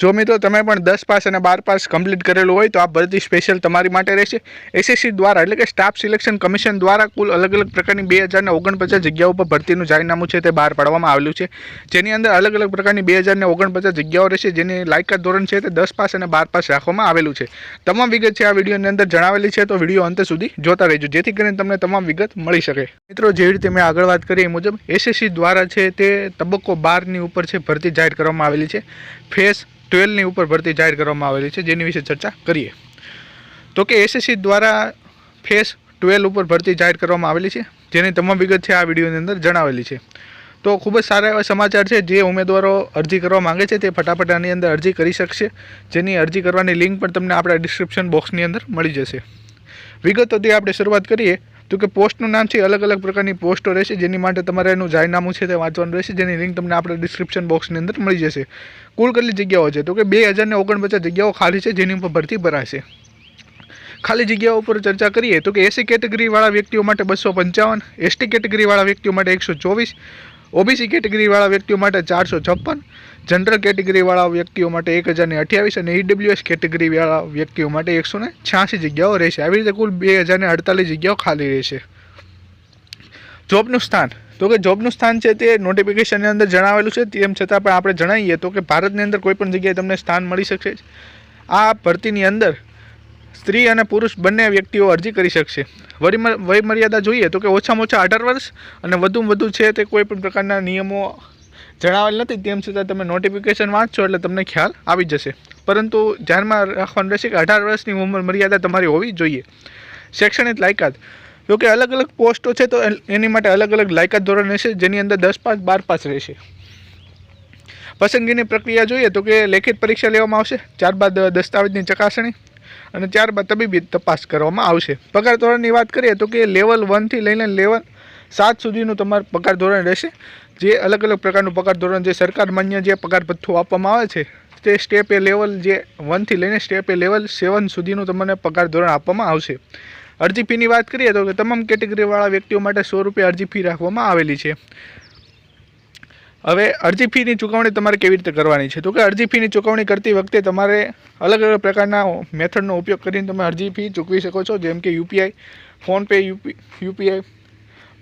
જો મિત્રો, તમે પણ દસ પાસ અને બાર પાસ કમ્પ્લીટ કરેલું હોય તો આ ભરતી સ્પેશિયલ તમારી માટે રહેશે. એસએસસી દ્વારા એટલે કે સ્ટાફ સિલેક્શન કમિશન દ્વારા કુલ અલગ અલગ પ્રકારની બે હજારને ઓગણપચાસ જગ્યાઓ પર ભરતીનું જાહેરનામું છે તે બહાર પાડવામાં આવેલું છે. જેની અંદર અલગ અલગ પ્રકારની બે હજારને ઓગણપચાસ જગ્યાઓ રહેશે જેની લાયકાત ધોરણ છે તે દસ પાસ અને બાર પાસ રાખવામાં આવેલું છે. તમામ વિગત છે આ વિડીયોની અંદર જણાવેલી છે, તો વીડિયો અંત સુધી જોતા રહેજો, જેથી કરીને તમને તમામ વિગત મળી શકે. મિત્રો જેવી રીતે મેં આગળ વાત કરી એ મુજબ એસએસસી દ્વારા છે તે તબક્કો બારની ઉપર છે ભરતી જાહેર કરવામાં આવેલી છે. ફેસ ટ્વેલ્વની ઉપર ભરતી જાહેર કરવામાં આવેલી છે, જેની વિશે ચર્ચા કરીએ. તો કે એસએસસી દ્વારા ફેસ ટ્વેલ્વ ઉપર ભરતી જાહેર કરવામાં આવેલી છે, જેની તમામ વિગત છે આ વિડીયોની અંદર જણાવેલી છે. તો ખૂબ જ સારા એવા સમાચાર છે, જે ઉમેદવારો અરજી કરવા માંગે છે, તે ફટાફટ આની અંદર અરજી કરી શકશે. જેની અરજી કરવાની લિંક પણ તમને આપણા ડિસ્ક્રિપ્શન બોક્સની અંદર મળી જશે. વિગતોથી આપણે શરૂઆત કરીએ. તો કે પોસ્ટનું નામ છે અલગ અલગ પ્રકારની પોસ્ટો રહેશે, જેની માટે તમારે એનું જાહેરનામું છે તે વાંચવાનું રહેશે, જેની લિંક તમને આપણે ડિસ્ક્રિપ્શન બોક્સની અંદર મળી જશે. કુલ કેટલી જગ્યાઓ છે? તો કે બે હજારને ઓગણપચાસ જગ્યાઓ ખાલી છે, જેની ઉપર ભરતી ભરાશે. ખાલી જગ્યાઓ ઉપર ચર્ચા કરીએ તો કે એસી કેટેગરીવાળા વ્યક્તિઓ માટે બસો પંચાવન, એસટી કેટેગરીવાળા વ્યક્તિઓ માટે એકસો ચોવીસ ઓબીસી કેટેગરીવાળા વ્યક્તિઓ માટે ચારસો છપ્પન, જનરલ કેટેગરીવાળા વ્યક્તિઓ માટે એક હજારને અઠ્યાવીસ અને ઈડબ્લ્યુએસ કેટેગરીવાળા વ્યક્તિઓ માટે એકસો ને છ્યાસી જગ્યાઓ રહેશે. આવી રીતે કુલ બે હજારને અડતાલીસ જગ્યાઓ ખાલી રહેશે. જોબનું સ્થાન. તો કે જોબનું સ્થાન છે તે નોટિફિકેશનની અંદર જણાવેલું છે. તેમ છતાં પણ આપણે જણાવીએ તો કે ભારતની અંદર કોઈ પણ જગ્યાએ તમને સ્થાન મળી શકશે આ ભરતીની અંદર સ્ત્રી અને પુરુષ બંને વ્યક્તિઓ અરજી કરી શકશે. વયમર્યાદા જોઈએ તો કે ઓછામાં ઓછા અઢાર વર્ષ અને વધુમાં વધુ છે તે કોઈ પણ પ્રકારના નિયમો જણાવેલ નથી. તેમ છતાં તમે નોટિફિકેશન વાંચશો એટલે તમને ખ્યાલ આવી જશે. પરંતુ ધ્યાનમાં રાખવાનું રહેશે કે અઢાર વર્ષની ઉંમર મર્યાદા તમારી હોવી જોઈએ. શૈક્ષણિક લાયકાત. જો કે અલગ અલગ પોસ્ટો છે તો એની માટે અલગ અલગ લાયકાત ધોરણ રહેશે જેની અંદર દસ પાસ બાર પાસ રહેશે. પસંદગીની પ્રક્રિયા જોઈએ તો કે લેખિત પરીક્ષા લેવામાં આવશે. ત્યારબાદ દસ્તાવેજની ચકાસણી. અને ત્યારબાદ તબીબી તપાસ કરવામાં આવશે. પગાર ધોરણની વાત કરીએ તો કે લેવલ વનથી લઈને લેવલ સાત સુધીનું તમારું પગાર ધોરણ રહેશે. જે અલગ અલગ પ્રકારનું પગાર ધોરણ જે સરકાર માન્ય જે પગાર ભથ્થું આપવામાં આવે છે, તે સ્ટેપ એ લેવલ જે વનથી લઈને સ્ટેપ એ લેવલ સેવન સુધીનું તમને પગાર ધોરણ આપવામાં આવશે. અરજી ફીની વાત કરીએ તો તમામ કેટેગરીવાળા વ્યક્તિઓ માટે સો રૂપિયા અરજી ફી રાખવામાં આવેલી છે. હવે અરજી ફીની ચૂકવણી તમારે કેવી રીતે કરવાની છે? તો કે અરજી ફીની ચૂકવણી કરતી વખતે તમારે અલગ અલગ પ્રકારના મેથડનો ઉપયોગ કરીને તમે અરજી ફી ચૂકવી શકો છો. જેમ કે યુપીઆઈ, ફોનપે, યુપી, યુપીઆઈ,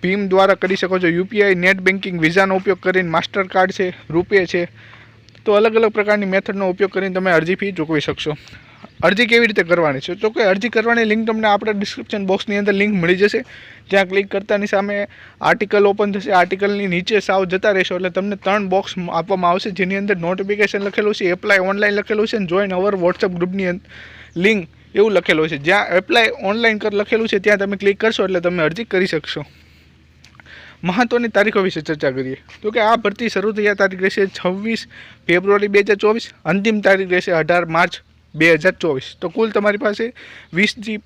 ભીમ દ્વારા કરી શકો છો. યુપીઆઈ નેટ બેન્કિંગ વિઝાનો ઉપયોગ કરીને માસ્ટર કાર્ડ છે, રૂપે છે. તો અલગ અલગ પ્રકારની મેથડનો ઉપયોગ કરીને તમે અરજી ફી ચૂકવી શકશો. અરજી કેવી રીતે કરવાની છે? તો કે અરજી કરવાની લિંક તમને આપણે ડિસ્ક્રિપ્શન બોક્સની અંદર લિંક મળી જશે. ત્યાં ક્લિક કરતાની સામે આર્ટિકલ ઓપન થશે. આર્ટિકલની નીચે સાવ જતા રહેશો એટલે તમને ત્રણ બોક્સ આપવામાં આવશે. જેની અંદર નોટિફિકેશન લખેલું છે એપ્લાય ઓનલાઈન લખેલું છે અને જોઈન અવર વોટ્સઅપ ગ્રુપની લિંક એવું લખેલું છે. જ્યાં એપ્લાય ઓનલાઈન કર, લખેલું છે, ત્યાં તમે ક્લિક કરશો એટલે તમે અરજી કરી શકશો. મહત્ત્વની તારીખો વિશે ચર્ચા કરીએ. તો કે આ ભરતી શરૂ થયા તારીખ રહેશે છવ્વીસ ફેબ્રુઆરી બે હજાર ચોવીસ. અંતિમ તારીખ રહેશે અઢાર માર્ચ બે હજાર ચોવીસ. તો કુલ તમારી પાસે વીસથી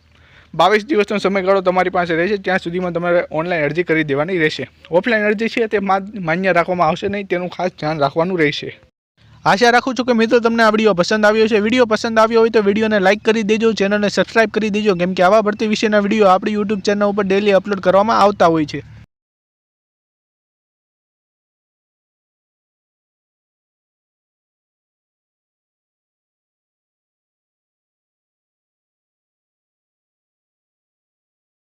બાવીસ દિવસનો સમયગાળો તમારી પાસે રહેશે. ત્યાં સુધીમાં તમારે ઓનલાઈન અરજી કરી દેવાની રહેશે. ઓફલાઈન અરજી છે તે માન્ય રાખવામાં આવશે નહીં, તેનું ખાસ ધ્યાન રાખવાનું રહેશે. આશા રાખું છું કે મિત્રો તમને આ વીડિયો પસંદ આવ્યો છે વીડિયો પસંદ આવ્યો હોય તો વિડીયોને લાઇક કરી દેજો, ચેનલને સબસ્ક્રાઇબ કરી દેજો, કેમ કે આવા ભરતી વિશેના વીડિયો આપણી યુટ્યુબ ચેનલ ઉપર ડેલી અપલોડ કરવામાં આવતા હોય છે.